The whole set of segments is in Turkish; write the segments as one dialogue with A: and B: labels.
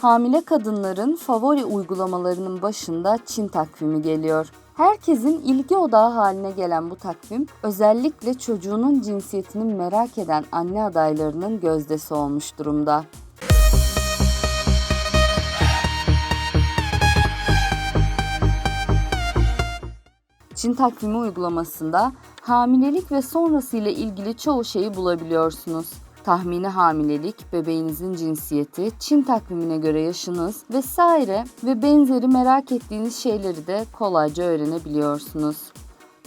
A: Hamile kadınların favori uygulamalarının başında Çin takvimi geliyor. Herkesin ilgi odağı haline gelen bu takvim özellikle çocuğunun cinsiyetini merak eden anne adaylarının gözdesi olmuş durumda. Çin takvimi uygulamasında hamilelik ve sonrası ile ilgili çoğu şeyi bulabiliyorsunuz. Tahmini hamilelik, bebeğinizin cinsiyeti, Çin takvimine göre yaşınız vesaire ve benzeri merak ettiğiniz şeyleri de kolayca öğrenebiliyorsunuz.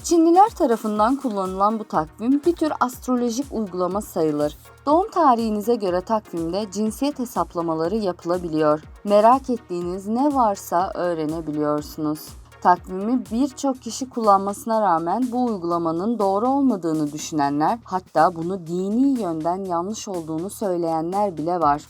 A: Çinliler tarafından kullanılan bu takvim bir tür astrolojik uygulama sayılır. Doğum tarihinize göre takvimde cinsiyet hesaplamaları yapılabiliyor. Merak ettiğiniz ne varsa öğrenebiliyorsunuz. Takvimi birçok kişi kullanmasına rağmen bu uygulamanın doğru olmadığını düşünenler, hatta bunu dini yönden yanlış olduğunu söyleyenler bile var.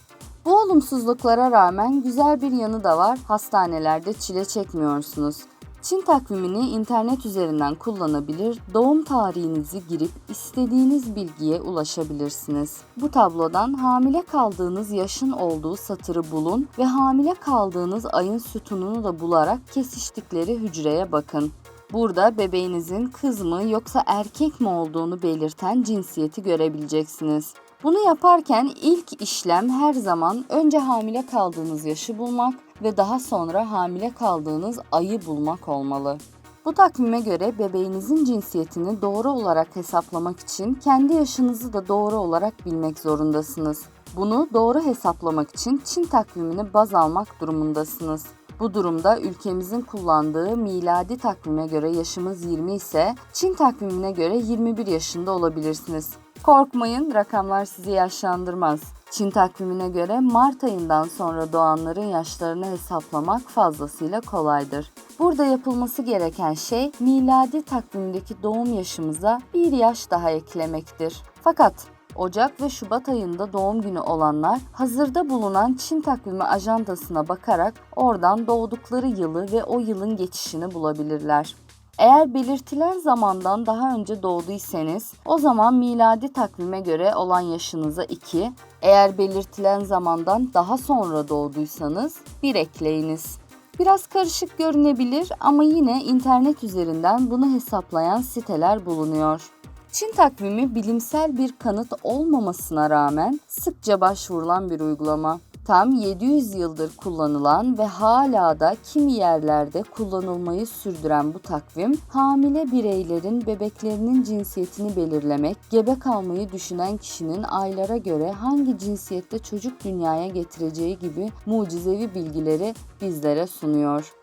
A: Bu olumsuzluklara rağmen güzel bir yanı da var. Hastanelerde çile çekmiyorsunuz. Çin takvimini internet üzerinden kullanabilir, doğum tarihinizi girip istediğiniz bilgiye ulaşabilirsiniz. Bu tablodan hamile kaldığınız yaşın olduğu satırı bulun ve hamile kaldığınız ayın sütununu da bularak kesiştikleri hücreye bakın. Burada bebeğinizin kız mı yoksa erkek mi olduğunu belirten cinsiyeti görebileceksiniz. Bunu yaparken ilk işlem her zaman önce hamile kaldığınız yaşı bulmak ve daha sonra hamile kaldığınız ayı bulmak olmalı. Bu takvime göre bebeğinizin cinsiyetini doğru olarak hesaplamak için kendi yaşınızı da doğru olarak bilmek zorundasınız. Bunu doğru hesaplamak için Çin takvimini baz almak durumundasınız. Bu durumda ülkemizin kullandığı miladi takvime göre yaşımız 20 ise Çin takvimine göre 21 yaşında olabilirsiniz. Korkmayın, rakamlar sizi yaşlandırmaz. Çin takvimine göre Mart ayından sonra doğanların yaşlarını hesaplamak fazlasıyla kolaydır. Burada yapılması gereken şey miladi takvimdeki doğum yaşımıza bir yaş daha eklemektir. Fakat Ocak ve Şubat ayında doğum günü olanlar hazırda bulunan Çin takvimi ajandasına bakarak oradan doğdukları yılı ve o yılın geçişini bulabilirler. Eğer belirtilen zamandan daha önce doğduysanız o zaman miladi takvime göre olan yaşınıza 2, eğer belirtilen zamandan daha sonra doğduysanız 1 ekleyiniz. Biraz karışık görünebilir ama yine internet üzerinden bunu hesaplayan siteler bulunuyor. Çin takvimi bilimsel bir kanıt olmamasına rağmen sıkça başvurulan bir uygulama. Tam 700 yıldır kullanılan ve hala da kimi yerlerde kullanılmayı sürdüren bu takvim, hamile bireylerin bebeklerinin cinsiyetini belirlemek, gebe kalmayı düşünen kişinin aylara göre hangi cinsiyette çocuk dünyaya getireceği gibi mucizevi bilgileri bizlere sunuyor.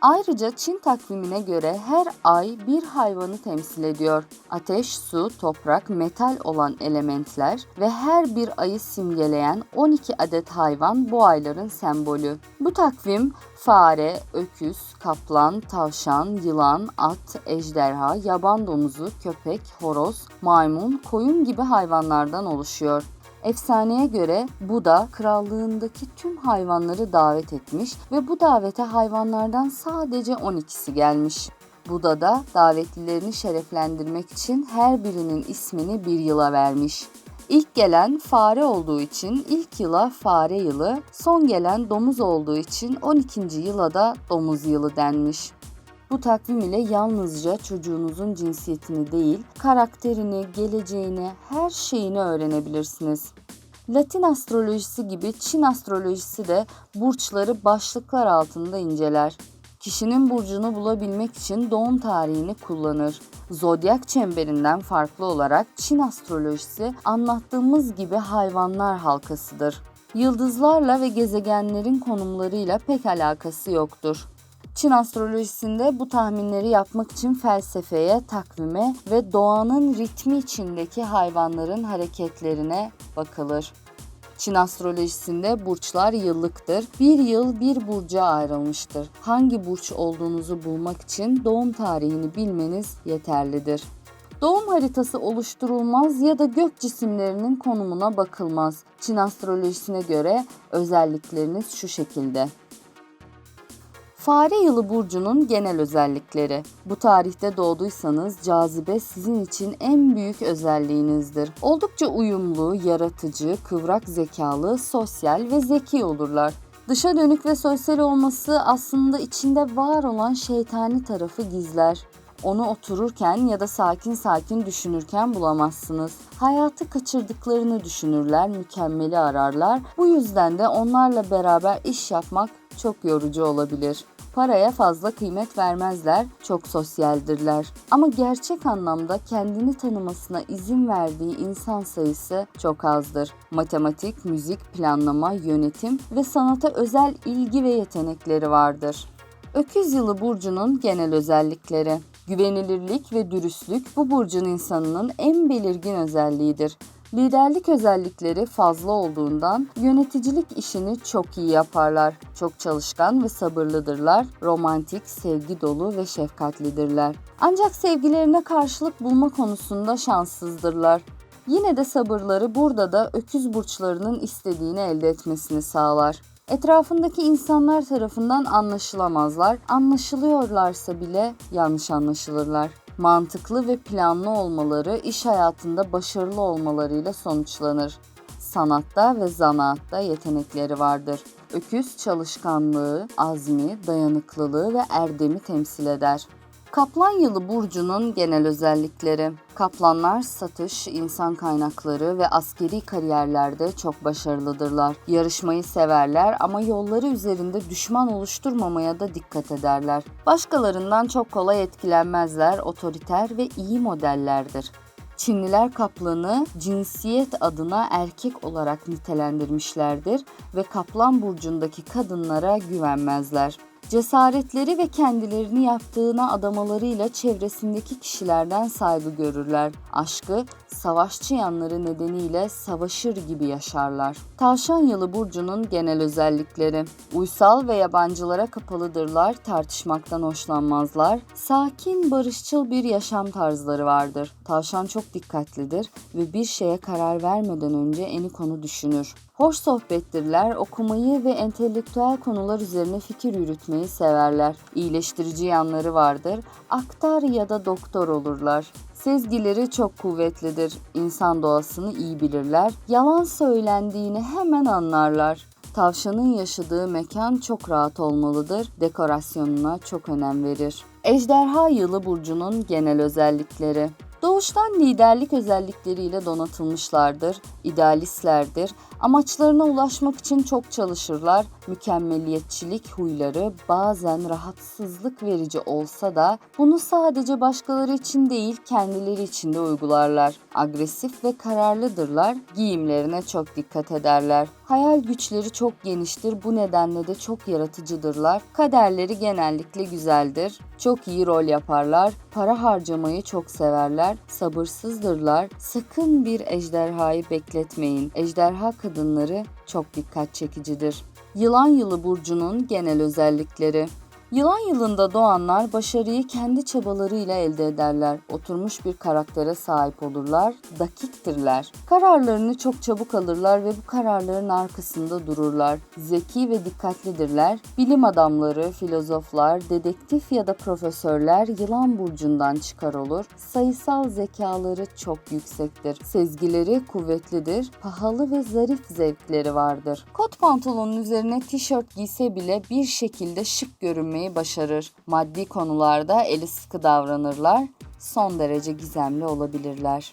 A: Ayrıca Çin takvimine göre her ay bir hayvanı temsil ediyor. Ateş, su, toprak, metal olan elementler ve her bir ayı simgeleyen 12 adet hayvan bu ayların sembolü. Bu takvim fare, öküz, kaplan, tavşan, yılan, at, ejderha, yaban domuzu, köpek, horoz, maymun, koyun gibi hayvanlardan oluşuyor. Efsaneye göre Buda krallığındaki tüm hayvanları davet etmiş ve bu davete hayvanlardan sadece 12'si gelmiş. Buda da davetlilerini şereflendirmek için her birinin ismini bir yıla vermiş. İlk gelen fare olduğu için ilk yıla fare yılı, son gelen domuz olduğu için 12. yıla da domuz yılı denmiş. Bu takvim ile yalnızca çocuğunuzun cinsiyetini değil, karakterini, geleceğini, her şeyini öğrenebilirsiniz. Latin astrolojisi gibi Çin astrolojisi de burçları başlıklar altında inceler. Kişinin burcunu bulabilmek için doğum tarihini kullanır. Zodyak çemberinden farklı olarak Çin astrolojisi anlattığımız gibi hayvanlar halkasıdır. Yıldızlarla ve gezegenlerin konumlarıyla pek alakası yoktur. Çin astrolojisinde bu tahminleri yapmak için felsefeye, takvime ve doğanın ritmi içindeki hayvanların hareketlerine bakılır. Çin astrolojisinde burçlar yıllıktır. Bir yıl bir burca ayrılmıştır. Hangi burç olduğunuzu bulmak için doğum tarihini bilmeniz yeterlidir. Doğum haritası oluşturulmaz ya da gök cisimlerinin konumuna bakılmaz. Çin astrolojisine göre özellikleriniz şu şekilde. Fare yılı burcunun genel özellikleri. Bu tarihte doğduysanız cazibe sizin için en büyük özelliğinizdir. Oldukça uyumlu, yaratıcı, kıvrak zekalı, sosyal ve zeki olurlar. Dışa dönük ve sosyal olması aslında içinde var olan şeytani tarafı gizler. Onu otururken ya da sakin sakin düşünürken bulamazsınız. Hayatı kaçırdıklarını düşünürler, mükemmeli ararlar. Bu yüzden de onlarla beraber iş yapmak çok yorucu olabilir. Paraya fazla kıymet vermezler, çok sosyaldirler. Ama gerçek anlamda kendini tanımasına izin verdiği insan sayısı çok azdır. Matematik, müzik, planlama, yönetim ve sanata özel ilgi ve yetenekleri vardır. Öküz yılı burcunun genel özellikleri. Güvenilirlik ve dürüstlük bu burcun insanının en belirgin özelliğidir. Liderlik özellikleri fazla olduğundan yöneticilik işini çok iyi yaparlar. Çok çalışkan ve sabırlıdırlar. Romantik, sevgi dolu ve şefkatlidirler. Ancak sevgilerine karşılık bulma konusunda şanssızdırlar. Yine de sabırları burada da öküz burçlarının istediğini elde etmesini sağlar. Etrafındaki insanlar tarafından anlaşılamazlar. Anlaşılıyorlarsa bile yanlış anlaşılırlar. Mantıklı ve planlı olmaları iş hayatında başarılı olmalarıyla sonuçlanır. Sanatta ve zanaatta yetenekleri vardır. Öküz çalışkanlığı, azmi, dayanıklılığı ve erdemi temsil eder. Kaplan yılı burcunun genel özellikleri. Kaplanlar satış, insan kaynakları ve askeri kariyerlerde çok başarılıdırlar. Yarışmayı severler ama yolları üzerinde düşman oluşturmamaya da dikkat ederler. Başkalarından çok kolay etkilenmezler, otoriter ve iyi modellerdir. Çinliler kaplanı cinsiyet adına erkek olarak nitelendirmişlerdir ve kaplan burcundaki kadınlara güvenmezler. Cesaretleri ve kendilerini yaptığına adamalarıyla çevresindeki kişilerden saygı görürler. Aşkı, savaşçı yanları nedeniyle savaşır gibi yaşarlar. Tavşan yılı burcunun genel özellikleri. Uysal ve yabancılara kapalıdırlar, tartışmaktan hoşlanmazlar. Sakin, barışçıl bir yaşam tarzları vardır. Tavşan çok dikkatlidir ve bir şeye karar vermeden önce eni konu düşünür. Hoş sohbettirler, okumayı ve entelektüel konular üzerine fikir yürütmeyi severler. İyileştirici yanları vardır. Aktar ya da doktor olurlar. Sezgileri çok kuvvetlidir. İnsan doğasını iyi bilirler. Yalan söylendiğini hemen anlarlar. Tavşanın yaşadığı mekan çok rahat olmalıdır. Dekorasyonuna çok önem verir. Ejderha yılı burcunun genel özellikleri. Doğuştan liderlik özellikleriyle donatılmışlardır, idealistlerdir, amaçlarına ulaşmak için çok çalışırlar, mükemmeliyetçilik huyları bazen rahatsızlık verici olsa da bunu sadece başkaları için değil kendileri için de uygularlar. Agresif ve kararlıdırlar, giyimlerine çok dikkat ederler. Hayal güçleri çok geniştir, bu nedenle de çok yaratıcıdırlar. Kaderleri genellikle güzeldir, çok iyi rol yaparlar, para harcamayı çok severler, sabırsızdırlar. Sakın bir ejderhayı bekletmeyin. Ejderha kadınları çok dikkat çekicidir. Yılan yılı burcunun genel özellikleri. Yılan yılında doğanlar başarıyı kendi çabalarıyla elde ederler. Oturmuş bir karaktere sahip olurlar, dakiktirler. Kararlarını çok çabuk alırlar ve bu kararların arkasında dururlar. Zeki ve dikkatlidirler. Bilim adamları, filozoflar, dedektif ya da profesörler yılan burcundan çıkar olur. Sayısal zekaları çok yüksektir. Sezgileri kuvvetlidir. Pahalı ve zarif zevkleri vardır. Kot pantolonun üzerine tişört giyse bile bir şekilde şık görünmeyi başarır. Maddi konularda eli sıkı davranırlar. Son derece gizemli olabilirler.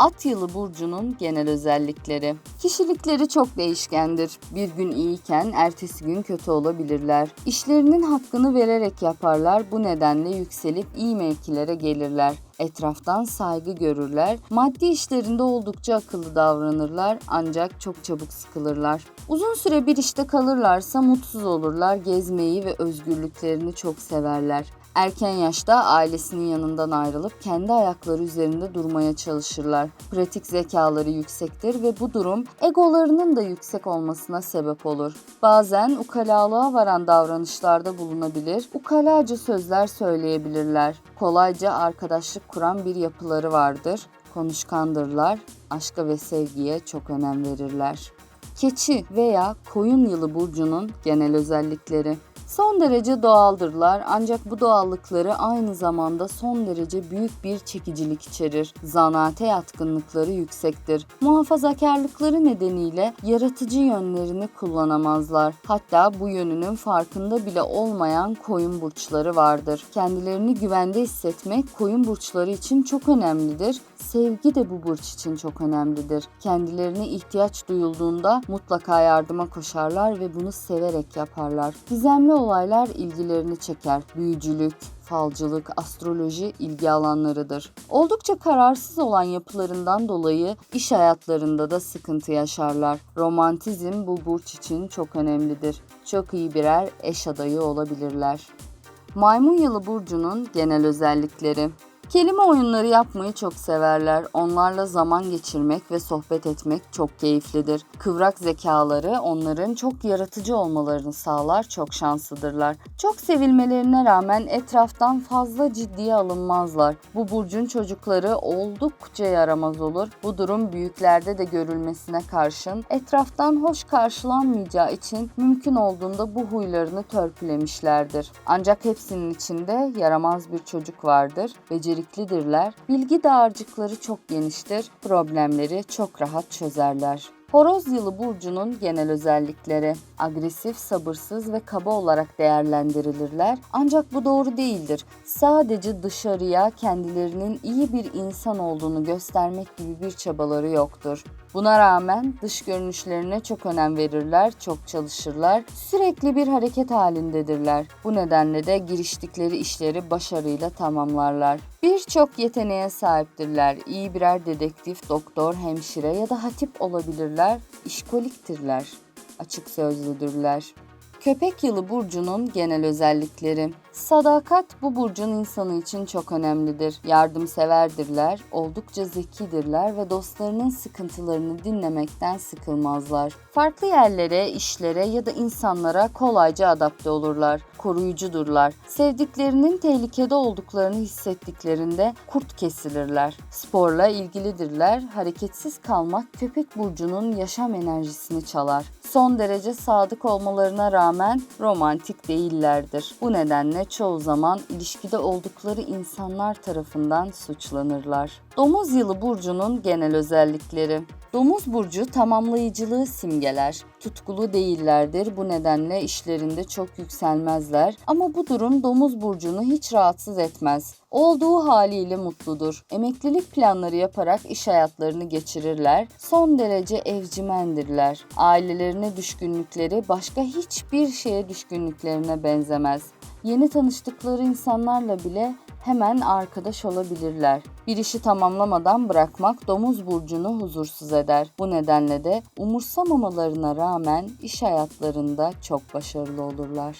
A: At yılı burcunun genel özellikleri. Kişilikleri çok değişkendir. Bir gün iyiyken ertesi gün kötü olabilirler. İşlerinin hakkını vererek yaparlar. Bu nedenle yükselip iyi mevkilere gelirler. Etraftan saygı görürler. Maddi işlerinde oldukça akıllı davranırlar ancak çok çabuk sıkılırlar. Uzun süre bir işte kalırlarsa mutsuz olurlar. Gezmeyi ve özgürlüklerini çok severler. Erken yaşta ailesinin yanından ayrılıp kendi ayakları üzerinde durmaya çalışırlar. Pratik zekaları yüksektir ve bu durum egolarının da yüksek olmasına sebep olur. Bazen ukalalığa varan davranışlarda bulunabilir, ukalaca sözler söyleyebilirler. Kolayca arkadaşlık kuran bir yapıları vardır. Konuşkandırlar, aşka ve sevgiye çok önem verirler. Keçi veya koyun yılı burcunun genel özellikleri. Son derece doğaldırlar ancak bu doğallıkları aynı zamanda son derece büyük bir çekicilik içerir. Zanaate yatkınlıkları yüksektir. Muhafazakarlıkları nedeniyle yaratıcı yönlerini kullanamazlar. Hatta bu yönünün farkında bile olmayan koyun burçları vardır. Kendilerini güvende hissetmek koyun burçları için çok önemlidir. Sevgi de bu burç için çok önemlidir. Kendilerine ihtiyaç duyulduğunda mutlaka yardıma koşarlar ve bunu severek yaparlar. Gizemli olaylar ilgilerini çeker. Büyücülük, falcılık, astroloji ilgi alanlarıdır. Oldukça kararsız olan yapılarından dolayı iş hayatlarında da sıkıntı yaşarlar. Romantizm bu burç için çok önemlidir. Çok iyi birer eş adayı olabilirler. Maymun yılı burcunun genel özellikleri Kelime oyunları yapmayı çok severler. Onlarla zaman geçirmek ve sohbet etmek çok keyiflidir. Kıvrak zekaları onların çok yaratıcı olmalarını sağlar, çok şanslıdırlar. Çok sevilmelerine rağmen etraftan fazla ciddiye alınmazlar. Bu burcun çocukları oldukça yaramaz olur. Bu durum büyüklerde de görülmesine karşın etraftan hoş karşılanmayacağı için mümkün olduğunda bu huylarını törpülemişlerdir. Ancak hepsinin içinde yaramaz bir çocuk vardır. Beceri beceriklidirler. Bilgi dağarcıkları çok geniştir. Problemleri çok rahat çözerler. Horoz yılı burcunun genel özellikleri agresif, sabırsız ve kaba olarak değerlendirilirler. Ancak bu doğru değildir. Sadece dışarıya kendilerinin iyi bir insan olduğunu göstermek gibi bir çabaları yoktur. Buna rağmen dış görünüşlerine çok önem verirler, çok çalışırlar, sürekli bir hareket halindedirler. Bu nedenle de giriştikleri işleri başarıyla tamamlarlar. Birçok yeteneğe sahiptirler. İyi birer dedektif, doktor, hemşire ya da hatip olabilirler. İşkoliktirler. Açık sözlüdürler. Köpek yılı burcunun genel özellikleri. Sadakat bu burcun insanı için çok önemlidir. Yardımseverdirler, oldukça zekidirler ve dostlarının sıkıntılarını dinlemekten sıkılmazlar. Farklı yerlere, işlere ya da insanlara kolayca adapte olurlar. Koruyucudurlar. Sevdiklerinin tehlikede olduklarını hissettiklerinde kurt kesilirler. Sporla ilgilidirler. Hareketsiz kalmak köpek burcunun yaşam enerjisini çalar. Son derece sadık olmalarına rağmen romantik değillerdir. Bu nedenle çoğu zaman ilişkide oldukları insanlar tarafından suçlanırlar. Domuz yılı burcunun genel özellikleri Domuz burcu tamamlayıcılığı simgeler. Tutkulu değillerdir. Bu nedenle işlerinde çok yükselmezler. Ama bu durum domuz burcunu hiç rahatsız etmez. Olduğu haliyle mutludur. Emeklilik planları yaparak iş hayatlarını geçirirler. Son derece evcimendirler. Ailelerine düşkünlükleri başka hiçbir şeye düşkünlüklerine benzemez. Yeni tanıştıkları insanlarla bile hemen arkadaş olabilirler. Bir işi tamamlamadan bırakmak domuz burcunu huzursuz eder. Bu nedenle de umursamamalarına rağmen iş hayatlarında çok başarılı olurlar.